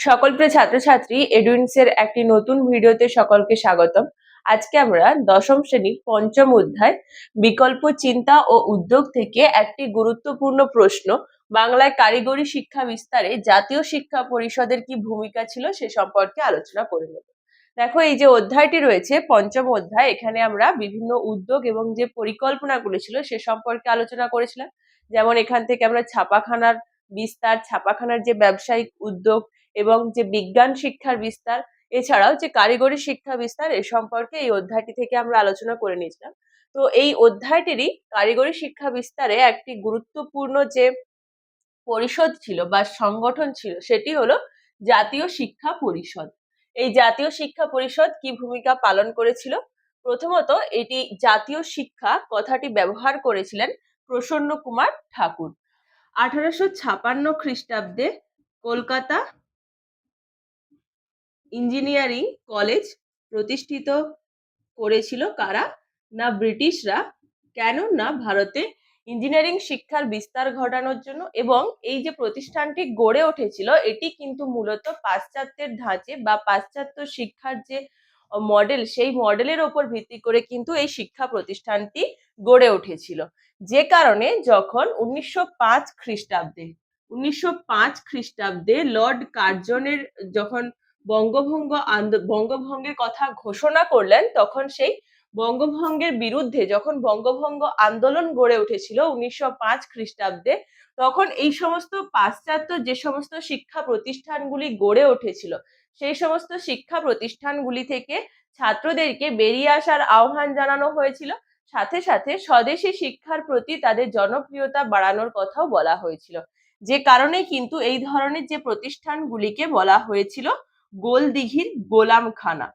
সকল প্রিয় ছাত্রছাত্রী এডুইন্সের একটি নতুন ভিডিওতে সকলকে স্বাগতম। আজকে আমরা দশম শ্রেণির পঞ্চম অধ্যায়, বিকল্প চিন্তা ও উদ্যোগ থেকে একটি গুরুত্বপূর্ণ প্রশ্ন, বাংলায় কারিগরি শিক্ষা বিস্তারে জাতীয় শিক্ষা পরিষদের কি ভূমিকা ছিল সে সম্পর্কে আলোচনা করে নেব। দেখো, এই যে অধ্যায়টি রয়েছে, পঞ্চম অধ্যায়, এখানে আমরা বিভিন্ন উদ্যোগ এবং যে পরিকল্পনাগুলো ছিল সে সম্পর্কে আলোচনা করেছিলাম। যেমন এখান থেকে আমরা ছাপাখানার বিস্তার, ছাপাখানার যে ব্যবসায়িক উদ্যোগ এবং যে বিজ্ঞান শিক্ষার বিস্তার, এছাড়াও যে কারিগরি শিক্ষা বিস্তার, এ সম্পর্কে এই অধ্যায়টি থেকে আমরা আলোচনা করে নিয়েছিলাম। তো এই অধ্যায়টিরই কারিগরি শিক্ষা বিস্তারে একটি গুরুত্বপূর্ণ যে পরিষদ ছিল বা সংগঠন ছিল, সেটি হলো জাতীয় শিক্ষা পরিষদ। এই জাতীয় শিক্ষা পরিষদ কি ভূমিকা পালন করেছিল? প্রথমত এটি জাতীয় শিক্ষা কথাটি ব্যবহার করেছিলেন প্রসন্ন কুমার ঠাকুর। আঠারোশো ছাপান্ন খ্রিস্টাব্দে কলকাতা ইঞ্জিনিয়ারিং কলেজ প্রতিষ্ঠিত করেছিল কারা? না ব্রিটিশরা। কেন না ভারতে? ইঞ্জিনিয়ারিং শিক্ষার বিস্তার ঘটানোর জন্য এবং এই যে প্রতিষ্ঠানটি গড়ে উঠেছিল, এটি কিন্তু মূলত পাশ্চাত্যের ধাঁচে বা পাশ্চাত্য শিক্ষার যে মডেল সেই মডেলের ওপর ভিত্তি করে কিন্তু এই শিক্ষা প্রতিষ্ঠানটি গড়ে উঠেছিল। যে কারণে যখন উনিশশো পাঁচ খ্রিস্টাব্দে, উনিশশো পাঁচ খ্রিস্টাব্দে লর্ড কার্জনের যখন বঙ্গভঙ্গ আন্দো- বঙ্গভঙ্গের কথা ঘোষণা করলেন, তখন সেই বঙ্গভঙ্গের বিরুদ্ধে যখন বঙ্গভঙ্গ আন্দোলন গড়ে উঠেছিল উনিশশো পাঁচ খ্রিস্টাব্দে, তখন এই সমস্ত পাশ্চাত্য যে সমস্ত শিক্ষা প্রতিষ্ঠানগুলি গড়ে উঠেছিল, সেই সমস্ত শিক্ষা প্রতিষ্ঠানগুলি থেকে ছাত্রদেরকে বেরিয়ে আসার আহ্বান জানানো হয়েছিল। সাথে সাথে স্বদেশী শিক্ষার প্রতি তাদের জনপ্রিয়তা বাড়ানোর কথাও বলা হয়েছিল। যে কারণে কিন্তু এই ধরনের যে প্রতিষ্ঠানগুলিকে বলা হয়েছিল গোলদিঘির গোলামখানা।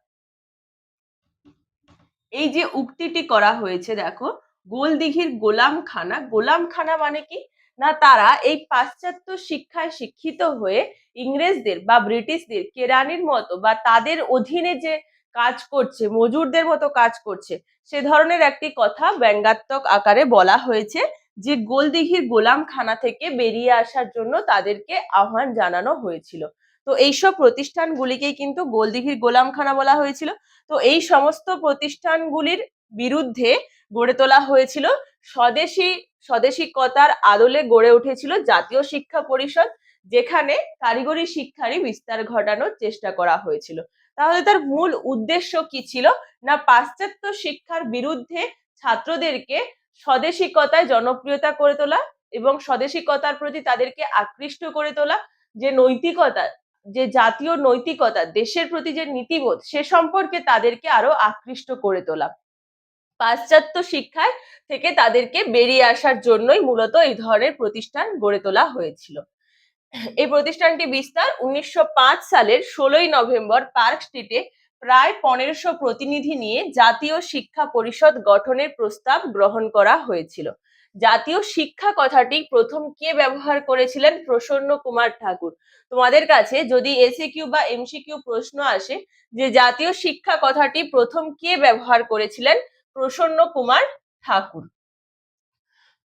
এই যে উক্তিটি করা হয়েছে, দেখো, গোলদিঘির গোলামখানা গোলামখানা মানে কি? না, তারা এই পাশ্চাত্য শিক্ষায় শিক্ষিত হয়ে ইংরেজদের বা ব্রিটিশদের কেরানির মতো বা তাদের অধীনে যে কাজ করছে, মজুরদের মতো কাজ করছে, সে ধরনের একটি কথা ব্যঙ্গাত্মক আকারে বলা হয়েছে যে গোলদিঘির গোলামখানা থেকে বেরিয়ে আসার জন্য তাদেরকে আহ্বান জানানো হয়েছিল। তো এইসব প্রতিষ্ঠানগুলিকেই কিন্তু গোলদিঘির গোলামখানা বলা হয়েছিল। তো এই সমস্ত প্রতিষ্ঠানগুলির বিরুদ্ধে গড়ে তোলা হয়েছিল স্বদেশী, স্বদেশিকতার আদলে গড়ে উঠেছিল জাতীয় শিক্ষা পরিষদ, যেখানে কারিগরি শিক্ষারই বিস্তার ঘটানোর চেষ্টা করা হয়েছিল। তাহলে তার মূল উদ্দেশ্য কি ছিল? না পাশ্চাত্য শিক্ষার বিরুদ্ধে ছাত্রদেরকে স্বদেশিকতায় জনপ্রিয়তা করে তোলা এবং স্বদেশিকতার প্রতি তাদেরকে আকৃষ্ট করে তোলা যে নৈতিকতা যে জাতীয় নৈতিকতা, দেশের প্রতি যে নীতিবোধ, সে সম্পর্কে তাদেরকে আরও আকৃষ্ট করে তোলা। পাশ্চাত্য শিক্ষায় থেকে তাদেরকে বেরিয়ে আসার জন্যই মূলত এই ধরনের প্রতিষ্ঠান গড়ে তোলা হয়েছিল। এই প্রতিষ্ঠানটি বিস্তার উনিশশো পাঁচ সালের ষোলোই নভেম্বর পার্ক স্ট্রিটে প্রায় পনেরোশো প্রতিনিধি নিয়ে জাতীয় শিক্ষা পরিষদ গঠনের প্রস্তাব গ্রহণ করা হয়েছিল। জাতীয় শিক্ষা কথাটি প্রথম কে ব্যবহার করেছিলেন প্রসন্ন কুমার ঠাকুর? তোমাদের কাছে যদি এসিকিউ বা এমসিকিউ প্রশ্ন আসে যে জাতীয় শিক্ষা কথাটি প্রথম কে ব্যবহার করেছিলেন প্রসন্ন কুমার ঠাকুর?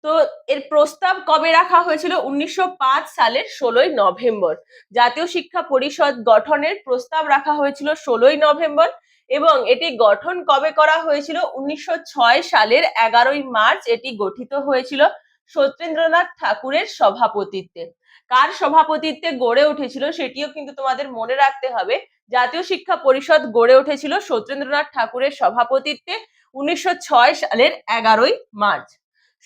তো এর প্রস্তাব কবে রাখা হয়েছিল? উনিশশো পাঁচ সালের ষোলোই নভেম্বর। জাতীয় শিক্ষা পরিষদ গঠনের প্রস্তাব রাখা হয়েছিল ষোলোই নভেম্বর এবং এটি গঠন কবে করা হয়েছিল? উনিশশো ছয় সালের এগারোই মার্চ এটি গঠিত হয়েছিল সত্যেন্দ্রনাথ ঠাকুরের সভাপতিত্বে। কার সভাপতিত্বে গড়ে উঠেছিল সেটিও কিন্তু তোমাদের মনে রাখতে হবে। জাতীয় শিক্ষা পরিষদ গড়ে উঠেছিল সত্যেন্দ্রনাথ ঠাকুরের সভাপতিত্বে উনিশশো ছয় সালের এগারোই মার্চ।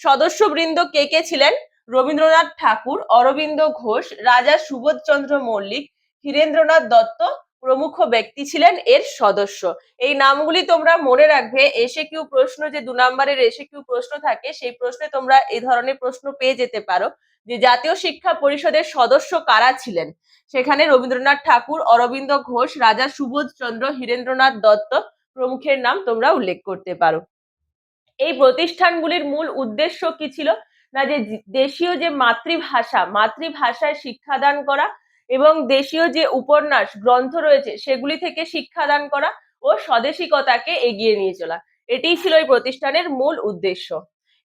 সদস্যবৃন্দ কে কে ছিলেন? রবীন্দ্রনাথ ঠাকুর, অরবিন্দ ঘোষ, রাজা সুবোধচন্দ্র মল্লিক, হীরেন্দ্রনাথ দত্ত প্রমুখ ব্যক্তি ছিলেন এর সদস্য। এই নামগুলি তোমরা মনে রাখবে, এসে কিউ প্রশ্ন যে দু নম্বরের এসে কিউ প্রশ্ন থাকে, সেই প্রশ্নে তোমরা এই ধরনের প্রশ্ন পেয়ে যেতে পারো যে জাতীয় শিক্ষা পরিষদের সদস্য কারা ছিলেন? সেখানে রবীন্দ্রনাথ ঠাকুর, অরবিন্দ ঘোষ, রাজা সুবোধ চন্দ্র হীরেন্দ্রনাথ দত্ত প্রমুখের নাম তোমরা উল্লেখ করতে পারো। এই প্রতিষ্ঠানগুলির মূল উদ্দেশ্য কি ছিল? না, যে দেশীয় যে মাতৃভাষা, মাতৃভাষায় শিক্ষাদান করা এবং দেশীয় যে উপন্যাস, গ্রন্থ রয়েছে, সেগুলি থেকে শিক্ষাদান করা ও স্বদেশিকতাকে এগিয়ে নিয়ে চলা। এটিই ছিল এই প্রতিষ্ঠানের মূল উদ্দেশ্য।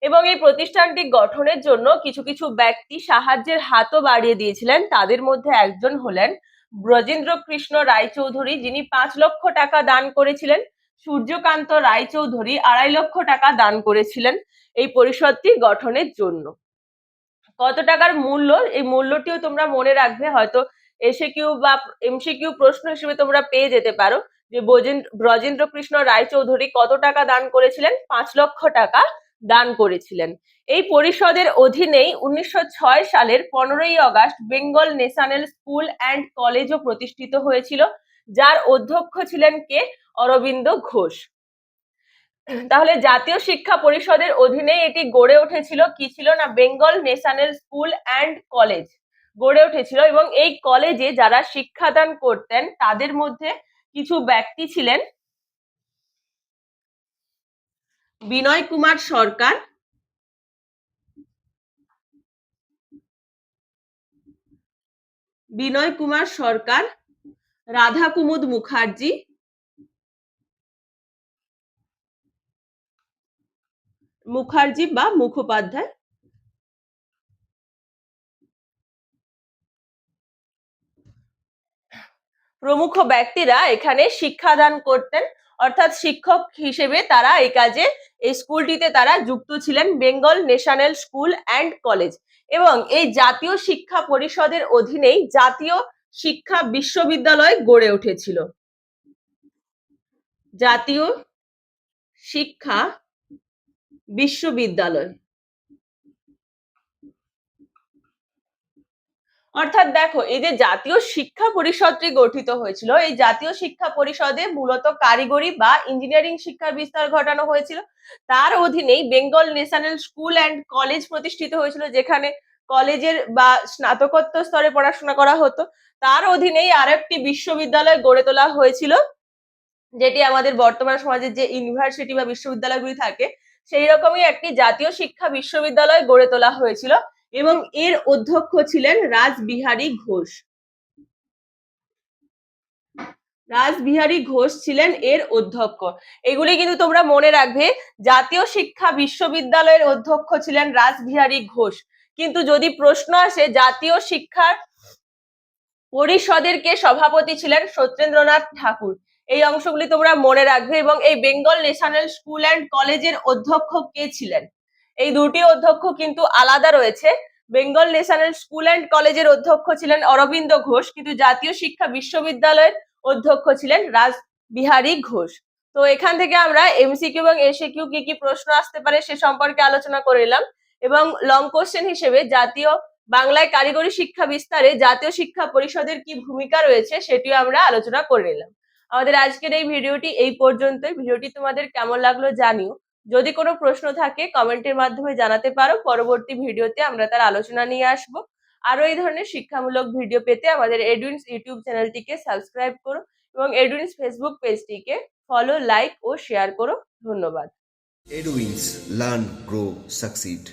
এবং এই প্রতিষ্ঠানটি গঠনের জন্য কিছু কিছু ব্যক্তি সাহায্যের হাতও বাড়িয়ে দিয়েছিলেন। তাদের মধ্যে একজন হলেন ব্রজেন্দ্র কৃষ্ণ রায়চৌধুরী, যিনি পাঁচ লক্ষ টাকা দান করেছিলেন। সূর্যকান্ত রায়চৌধুরী আড়াই লক্ষ টাকা দান করেছিলেন এই পরিষদটি গঠনের জন্য। কত টাকার মূল্য? এই মূল্যটিও তোমরা মনে রাখবে, হয়তো এসে কিউ বা এমসিকিউ প্রশ্ন হিসেবে তোমরা পেয়ে যেতে পারো যে ব্রজেন- ব্রজেন্দ্র কৃষ্ণ রায়চৌধুরী কত টাকা দান করেছিলেন? পাঁচ লক্ষ টাকা দান করেছিলেন। এই পরিষদের অধীনেই উনিশশো ছয় সালের পনেরোই August Bengal National School and কলেজও প্রতিষ্ঠিত হয়েছিল। যার অধ্যক্ষ ছিলেন কে? অরবিন্দ ঘোষ। তাহলে জাতীয় শিক্ষা পরিষদের অধীনে এটি গড়ে উঠেছিল কি ছিল না? Bengal National School and College. গড়ে উঠেছিল এবং এই কলেজে যারা শিক্ষাদান করতেন, তাদের মধ্যে কিছু ব্যক্তি ছিলেন বিনয় কুমার সরকার, বিনয় কুমার সরকার রাধা কুমুদ মুখার্জি। মুখার্জি বা মুখোপাধ্যায়। প্রমুখ ব্যক্তিরা এখানে শিক্ষাদান করতেন। অর্থাৎ শিক্ষক হিসেবে তারা এই কাজে, এই স্কুলটিতে তারা যুক্ত ছিলেন। Bengal National School and College. এবং এই জাতীয় শিক্ষা পরিষদের অধীনেই জাতীয় শিক্ষা বিশ্ববিদ্যালয় গড়ে উঠেছিল। জাতীয় শিক্ষা বিশ্ববিদ্যালয়। অর্থাৎ দেখো, এই যে জাতীয় শিক্ষা পরিষদটি গঠিত হয়েছিল, এই জাতীয় শিক্ষা পরিষদে মূলত কারিগরি বা ইঞ্জিনিয়ারিং শিক্ষার বিস্তার ঘটানো হয়েছিল। তার অধীনেই Bengal National School and College প্রতিষ্ঠিত হয়েছিল, যেখানে কলেজের বা স্নাতকোত্তর স্তরে পড়াশোনা করা হতো। তার অধীনেই আরেকটি বিশ্ববিদ্যালয় গড়ে তোলা হয়েছিল, যেটি আমাদের বর্তমান সমাজের যে ইউনিভার্সিটি বা বিশ্ববিদ্যালয়গুলি থাকে সেই রকমই একটি জাতীয় শিক্ষা বিশ্ববিদ্যালয় গড়ে তোলা হয়েছিল এবং এর অধ্যক্ষ ছিলেন রাসবিহারী ঘোষ। রাসবিহারী ঘোষ ছিলেন এর অধ্যক্ষ। এগুলি কিন্তু তোমরা মনে রাখবে, জাতীয় শিক্ষা বিশ্ববিদ্যালয়ের অধ্যক্ষ ছিলেন রাসবিহারী ঘোষ। কিন্তু যদি প্রশ্ন আসে, জাতীয় শিক্ষার পরিষদের কে সভাপতি ছিলেন সত্যেন্দ্রনাথ ঠাকুর। এই অংশগুলি তোমরা মনে রাখবে এবং এই বেঙ্গল ন্যাশনাল স্কুল অ্যান্ড কলেজের অধ্যক্ষ কে ছিলেন? এই দুটি অধ্যক্ষ কিন্তু আলাদা রয়েছে। বেঙ্গল ন্যাশনাল স্কুল অ্যান্ড কলেজের অধ্যক্ষ ছিলেন অরবিন্দ ঘোষ, কিন্তু জাতীয় শিক্ষা বিশ্ববিদ্যালয়ের অধ্যক্ষ ছিলেন রাজ বিহারী ঘোষ। তো এখান থেকে আমরা এমসিকিউ এবং এসিকিউ কি কি প্রশ্ন আসতে পারে সে সম্পর্কে আলোচনা করে এলাম। এবং লং কোশ্চেন হিসেবে জাতীয় বাংলায় কারিগরি শিক্ষা বিস্তারে জাতীয় শিক্ষা পরিষদের কি ভূমিকা রয়েছে সেটিও আমরা আলোচনা করে নিলাম। আমাদের আজকের এই ভিডিওটি এই পর্যন্তই। ভিডিওটি তোমাদের কেমন লাগল জানিও। যদি কোনো প্রশ্ন থাকে কমেন্টের মাধ্যমে জানাতে পারো। পরবর্তী ভিডিওতে আমরা তার আলোচনা নিয়ে আসব। আরও এই ধরনের শিক্ষামূলক ভিডিও পেতে আমাদের এডুইন্স ইউটিউব চ্যানেলটিকে সাবস্ক্রাইব করো এবং এডুইন্স ফেসবুক পেজটিকে ফলো লাইক ও শেয়ার করো। ধন্যবাদ। Eduwins Learn, Grow, Succeed.